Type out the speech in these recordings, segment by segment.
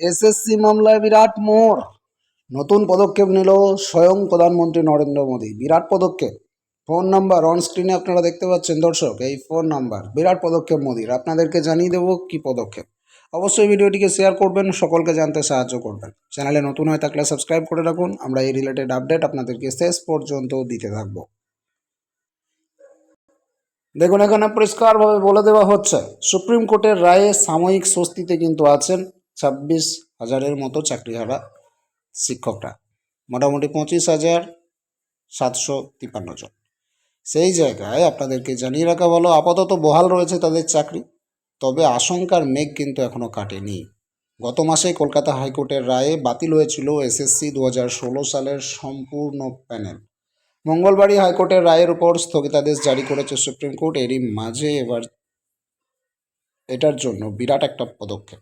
SSC মামলায় বিরাট মোড়। নতুন পদক্ষেপ নিল স্বয়ং প্রধানমন্ত্রী নরেন্দ্র মোদী। বিরাট পদক্ষেপ। ফোন নাম্বার অন স্ক্রিনে আপনারা দেখতে পাচ্ছেন দর্শক, এই ফোন নাম্বার। বিরাট পদক্ষেপ মোদীর। আপনাদেরকে জানিয়ে দেবো কি পদক্ষেপ। অবশ্যই ভিডিওটিকে শেয়ার করবেন, সকলকে জানতে সাহায্য করবেন। চ্যানেলে নতুন হয়ে থাকলে সাবস্ক্রাইব করে রাখুন। আমরা এই রিলেটেড আপডেট আপনাদেরকে শেষ পর্যন্ত দিতে থাকব। দেখুন, এখানে পরিষ্কারভাবে বলে দেওয়া হচ্ছে, সুপ্রিম কোর্টের রায়ে সাময়িক স্বস্তিতে কিন্তু আছেন। ছাব্বিশ হাজারের মতো চাকরি চাকরিহারা শিক্ষকরা। মোটামুটি পঁচিশ হাজার সাতশো তিপ্পান্ন জন। সেই জায়গায় আপনাদেরকে জানিয়ে রাখা ভালো, আপাতত বহাল রয়েছে তাদের চাকরি, তবে আশঙ্কার মেঘ কিন্তু এখনও কাটেনি। গত মাসে কলকাতা হাইকোর্টের রায়ে বাতিল হয়েছিল এসএসসি দু হাজার ষোলো সালের সম্পূর্ণ প্যানেল। মঙ্গলবারই হাইকোর্টের রায়ের উপর স্থগিতাদেশ জারি করেছে সুপ্রিম কোর্ট। এরই মাঝে এবার এটার জন্য বিরাট একটা পদক্ষেপ।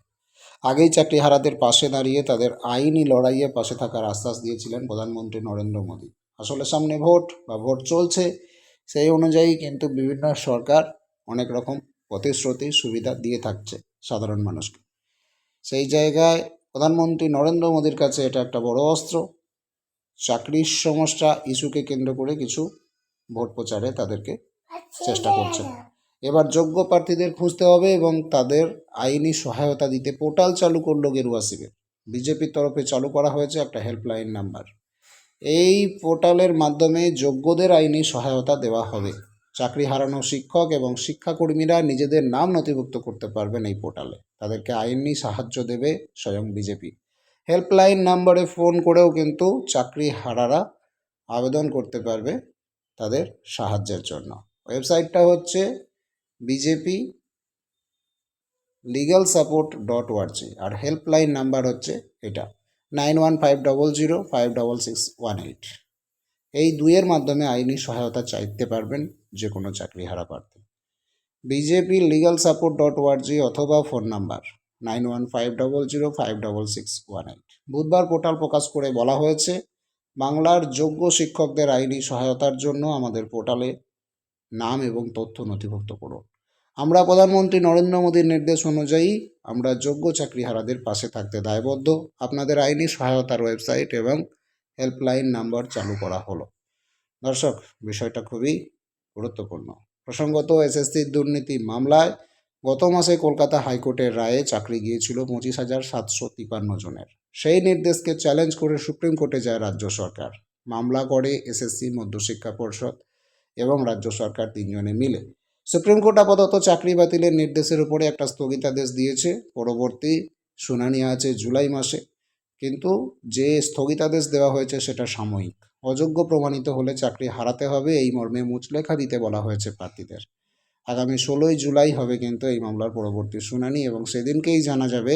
আগেই চাকরিহারাদের পাশে দাঁড়িয়ে তাদের আইনি লড়াইয়ে পাশে থাকার আশ্বাস দিয়েছিলেন প্রধানমন্ত্রী নরেন্দ্র মোদী। আসলে সামনে ভোট বা ভোট চলছে সেই অনুযায়ী কিন্তু বিভিন্ন সরকার অনেক রকম প্রতিশ্রুতি, সুবিধা দিয়ে থাকছে সাধারণ মানুষকে। সেই জায়গায় প্রধানমন্ত্রী নরেন্দ্র মোদীর কাছে এটা একটা বড় অস্ত্র। চাকরির সমস্যা ইস্যুকে কেন্দ্র করে কিছু ভোট প্রচারে তাদেরকে চেষ্টা করছেন এবার যোগ্য প্রার্থীদের খুঁজতে হবে এবং তাদের আইনি সহায়তা দিতে পোর্টাল চালু করল গেরুয়া শিবির বিজেপির তরফে চালু করা হয়েছে একটা হেল্পলাইন নাম্বার। এই পোর্টালের মাধ্যমে যোগ্যদের আইনি সহায়তা দেওয়া হবে। চাকরি হারানো শিক্ষক এবং শিক্ষাকর্মীরা নিজেদের নাম নথিভুক্ত করতে পারবেন এই পোর্টালে। তাদেরকে আইনি সাহায্য দেবে স্বয়ং বিজেপি। হেল্পলাইন নাম্বারে ফোন করেও কিন্তু চাকরি হারারা আবেদন করতে পারবে তাদের সাহায্যের জন্য। ওয়েবসাইটটা হচ্ছে BJP legal support dot org আর হেল্পলাইন নাম্বার হচ্ছে এটা nine one five double zero five double six one eight এই দুইয়ের মাধ্যমে আইনি সহায়তা চাইতে পারবেন যে কোনো চাকরি হারা প্রার্থী BJP legal support dot org অথবা phone number nine one five double zero five double six one eight বুধবার পোর্টাল প্রকাশ করে বলা হয়েছে, বাংলার যোগ্য শিক্ষকদের আইনি সহায়তার জন্য আমাদের পোর্টালে নাম এবং তথ্য নথিভুক্ত করুন। আমরা প্রধানমন্ত্রী নরেন্দ্র মোদীর নির্দেশ অনুযায়ী আমরা যোগ্য চাকরিহারাদের পাশে থাকতে দায়বদ্ধ। আপনাদের আইনি সহায়তার ওয়েবসাইট এবং হেল্পলাইন নাম্বার চালু করা হলো। দর্শক, বিষয়টা খুবই গুরুত্বপূর্ণ। প্রসঙ্গত এসএসসির দুর্নীতি মামলায় গত মাসে কলকাতা হাইকোর্টের রায়ে চাকরি গিয়েছিল পঁচিশ হাজার সাতশো তিপান্ন জনের। সেই নির্দেশকে চ্যালেঞ্জ করে সুপ্রিম কোর্টে যায় রাজ্য সরকার। মামলা করে এসএসসি, মধ্যশিক্ষা পর্ষদ এবং রাজ্য সরকার তিনজনে মিলে। সুপ্রিম কোর্ট আপাতত চাকরি বাতিলের নির্দেশের উপরে একটা স্থগিতাদেশ দিয়েছে। পরবর্তী শুনানি আছে জুলাই মাসে। কিন্তু যে স্থগিতাদেশ দেওয়া হয়েছে সেটা সাময়িক। অযোগ্য প্রমাণিত হলে চাকরি হারাতে হবে এই মর্মে মুচলেখা দিতে বলা হয়েছে প্রার্থীদের। আগামী ষোলোই জুলাই হবে কিন্তু এই মামলার পরবর্তী শুনানি এবং সেদিনকেই জানা যাবে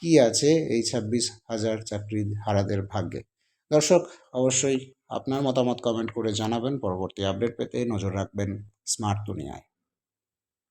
কি আছে এই ছাব্বিশ হাজার চাকরি হারাদের ভাগ্যে। দর্শক, অবশ্যই আপনার মতামত কমেন্ট করে জানাবেন। পরবর্তী আপডেট পেতে নজর রাখবেন স্মার্ট দুনিয়ায়